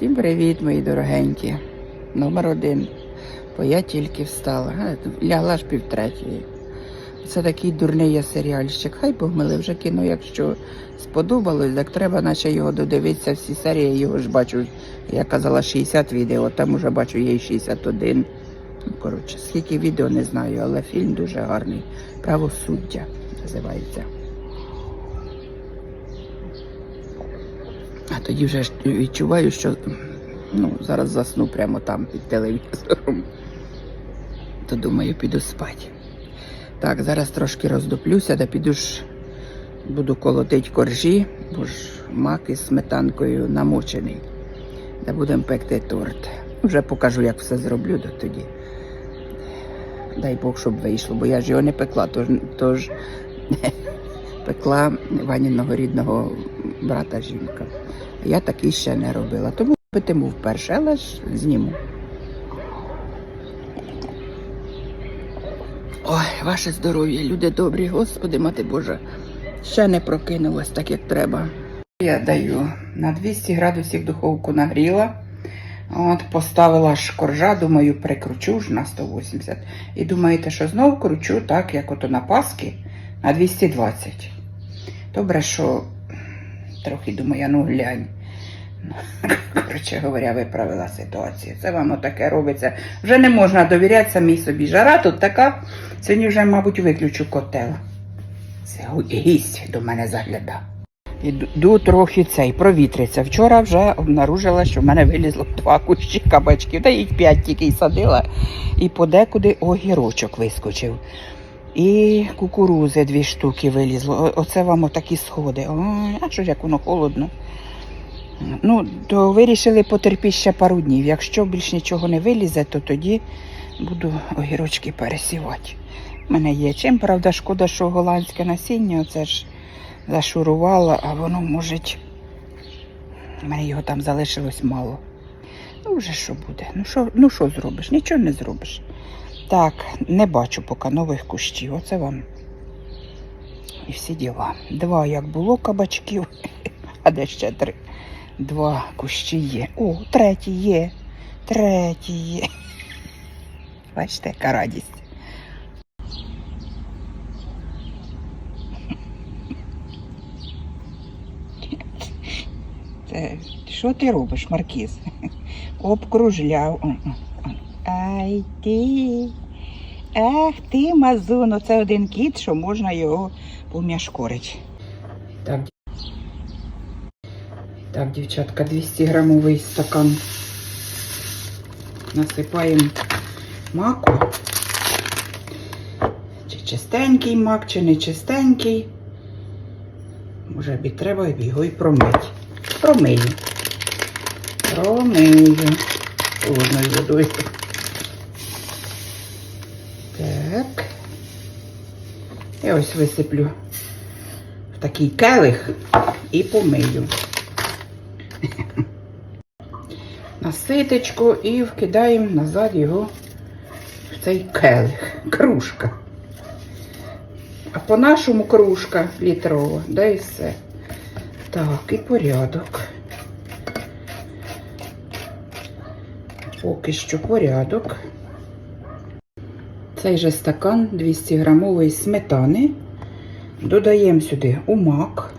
Всім привіт, мої дорогенькі. Номер один. Бо я тільки встала. Лягла ж півтретьої. Це такий дурний є серіальщик. Хай Бог мили вже кіно, якщо сподобалось, так треба наче його додивитися всі серії. Його ж бачу, я казала 60 відео, там уже бачу є й 61. Ну, коротше, скільки відео не знаю, але фільм дуже гарний. Правосуддя називається. А тоді вже відчуваю, що ну, зараз засну прямо там під телевізором. То думаю, піду спати. Так, зараз трошки роздоплюся, да піду ж буду колотить коржі, бо ж мак із сметанкою намочений. Да будемо пекти торт. Вже покажу, як все зроблю до тоді. Дай Бог, щоб вийшло, бо я ж його не пекла, тож, тож пекла Ваніного рідного брата жінка. Я такий ще не робила. Тому питиму вперше, але ж зніму. Ой, ваше здоров'я, люди добрі, Господи, мати Божа, ще не прокинулась так, як треба. Я даю на 200 градусів духовку нагріла. От, поставила ж коржа, думаю, прикручу ж на 180. І думаєте, що знову кручу так, як ото на Паски, на 220. Добре, що трохи думаю, ну глянь. Коротше говоря, виправила ситуацію. Це вам отаке робиться. Вже не можна довіряти самій собі. Жара тут така. Сьогодні вже, мабуть, виключу котел. Це гість до мене загляда. Іду трохи цей провітриться. Вчора вже обнаружила, що в мене вилізло два кущі кабачків. Та їх п'ять тільки й садила. І подекуди огірочок вискочив. І кукурузи дві штуки вилізло. Оце вам отакі сходи. Ой, а що ж як воно холодно. Ну, то вирішили потерпіти ще пару днів. Якщо більш нічого не вилізе, то тоді буду огірочки пересівати. У мене є чим, правда, шкода, що голландське насіння, оце ж зашурувало, а воно може. У мене його там залишилось мало. Ну, вже що буде? Ну що, ну що зробиш? Нічого не зробиш. Так, не бачу поки нових кущів. Оце вам. І всі діла. Два як було кабачків, а де ще три. Два кущі є. О, третій є. Третій є. Бачите, яка радість. Що ти робиш, Маркіз? Обкружляв. М. Ай ти. Мазуно, це один кіт, що можна його пом'яшкорити. Так, так, дівчатка, 200 грамовий стакан. Насипаємо маку. Чи чистенький мак, чи не чистенький. Може б треба його і промити. Промию. Промию. Холодною водою. Так. І ось висиплю в такий келих і помию. На ситочку і вкидаємо назад його в цей келих. Кружка. А по-нашому кружка літрова, да і все. Так, і порядок. Поки що порядок. Цей же стакан 200 грамової сметани. Додаємо сюди умак.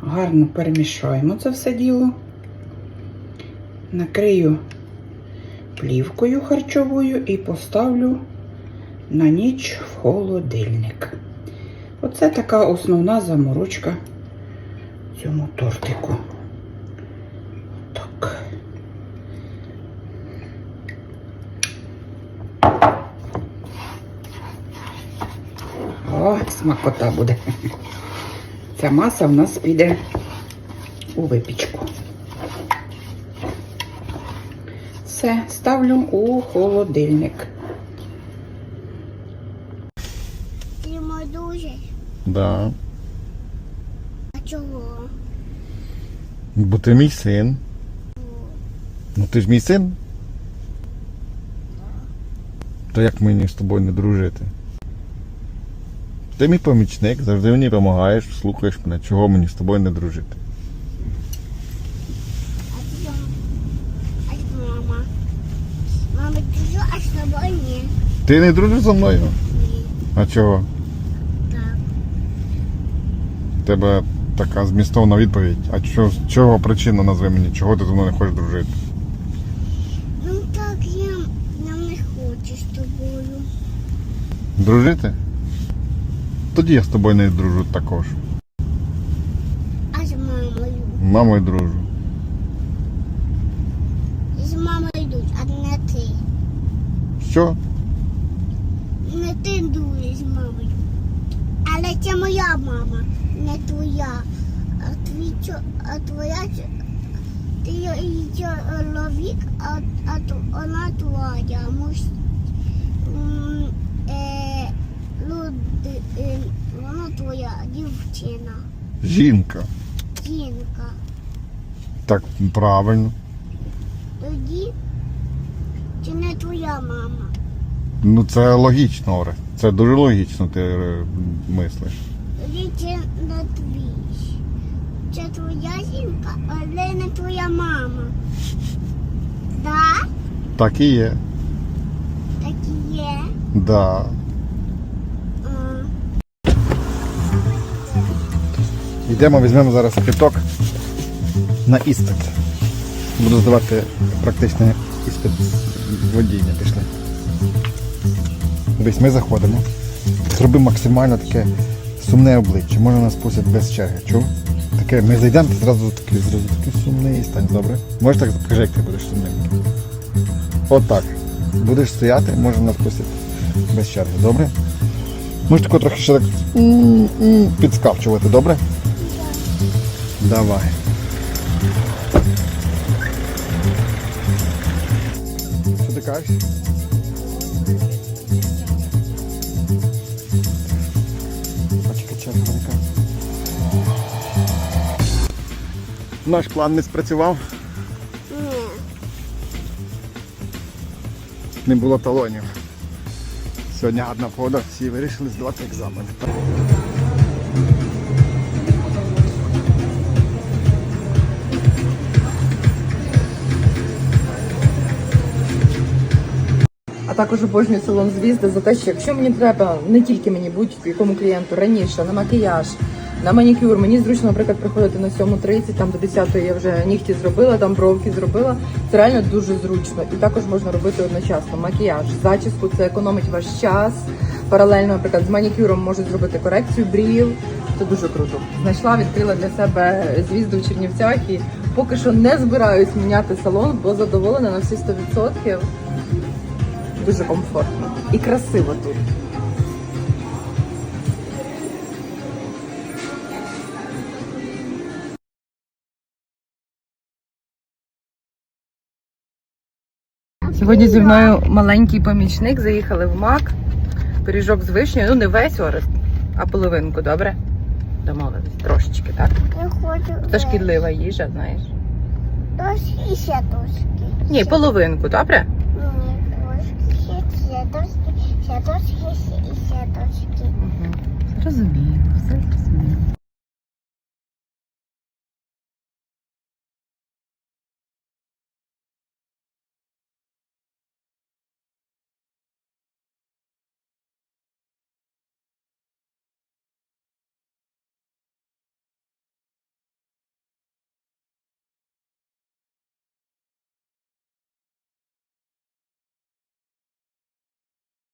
Гарно перемішаємо це все діло. Накрию плівкою харчовою і поставлю на ніч в холодильник. Оце така основна заморочка цьому тортику. Смакота буде. Ця маса в нас піде у випічку. Все, ставлю у холодильник. Дуже. Да. А чого? Бо ти мій син. Ну ти ж мій син. То як мені з тобою не дружити? Ти мій помічник, завжди мені допомагаєш, слухаєш мене, чого мені з тобою не дружити. А А мама. Мама, дружу, а з тобою ні. Ти не дружиш зі мною? Ні. А чого? Так. У тебе така змістовна відповідь. А чого, чого причина назви мені? Чого ти зі мною не хочеш дружити? Ну так я нам не хочу з тобою. Дружити? Тоді я з тобою не дружу також. А з мамою. З Мамою дружу. З мамою йдуть, а не ти. Що? Не ти дуєш з мамою. Але це моя мама, не твоя. А твій чо, а твоя чо- ти її чоловік, а, а то вона твоя. Муж, е, люди, е, вона твоя дівчина, Жінка. жінка. Так правильно. Тоді це не твоя мама. Ну це логічно, Оре. Це дуже логічно ти е, мислиш. Тоді це не твій. Це твоя жінка, але не твоя мама. Да? Так і є. Так і є. Да. Йдемо, візьмемо зараз квиток на іспит. Буду здавати практичний іспит водіння. Пішли. Десь ми заходимо. Зроби максимально таке сумне обличчя. Може нас пустять без черги. Чув? Таке, ми зайдемо, ти зразу такий, зразу такий сумний і стань, добре? Можеш так покажи, як ти будеш сумним. От. Будеш стояти, може нас пустять без черги, добре? Можеш тако трохи ще так підскавчувати, добре? Давай. Що ти кажеш? Наш план не спрацював, ні. не було талонів. Сьогодні гарна погода, всі вирішили здавати екзамен. Також обожнюю салон звізди за те, що якщо мені треба не тільки мені будь-якому клієнту раніше на макіяж, на манікюр, мені зручно, наприклад, приходити на 7.30, там до 10 я вже нігті зробила, там бровки зробила. Це реально дуже зручно. І також можна робити одночасно макіяж, зачіску, це економить ваш час. Паралельно, наприклад, з манікюром можуть зробити корекцію брів. Це дуже круто. Знайшла, відкрила для себе звізду в Чернівцях і поки що не збираюсь міняти салон, бо задоволена на всі 100%. Дуже комфортно і красиво тут. Сьогодні зі мною маленький помічник. Заїхали в МАК. Пиріжок з вишнею. Ну не весь орест, а половинку, добре? Домовились. Трошечки, так? Я хочу. Це шкідлива їжа, знаєш. Трошки і ще трошки. Ні, половинку, добре? Ні, трошки, ще ще і ще точки. Угу. Зрозуміло.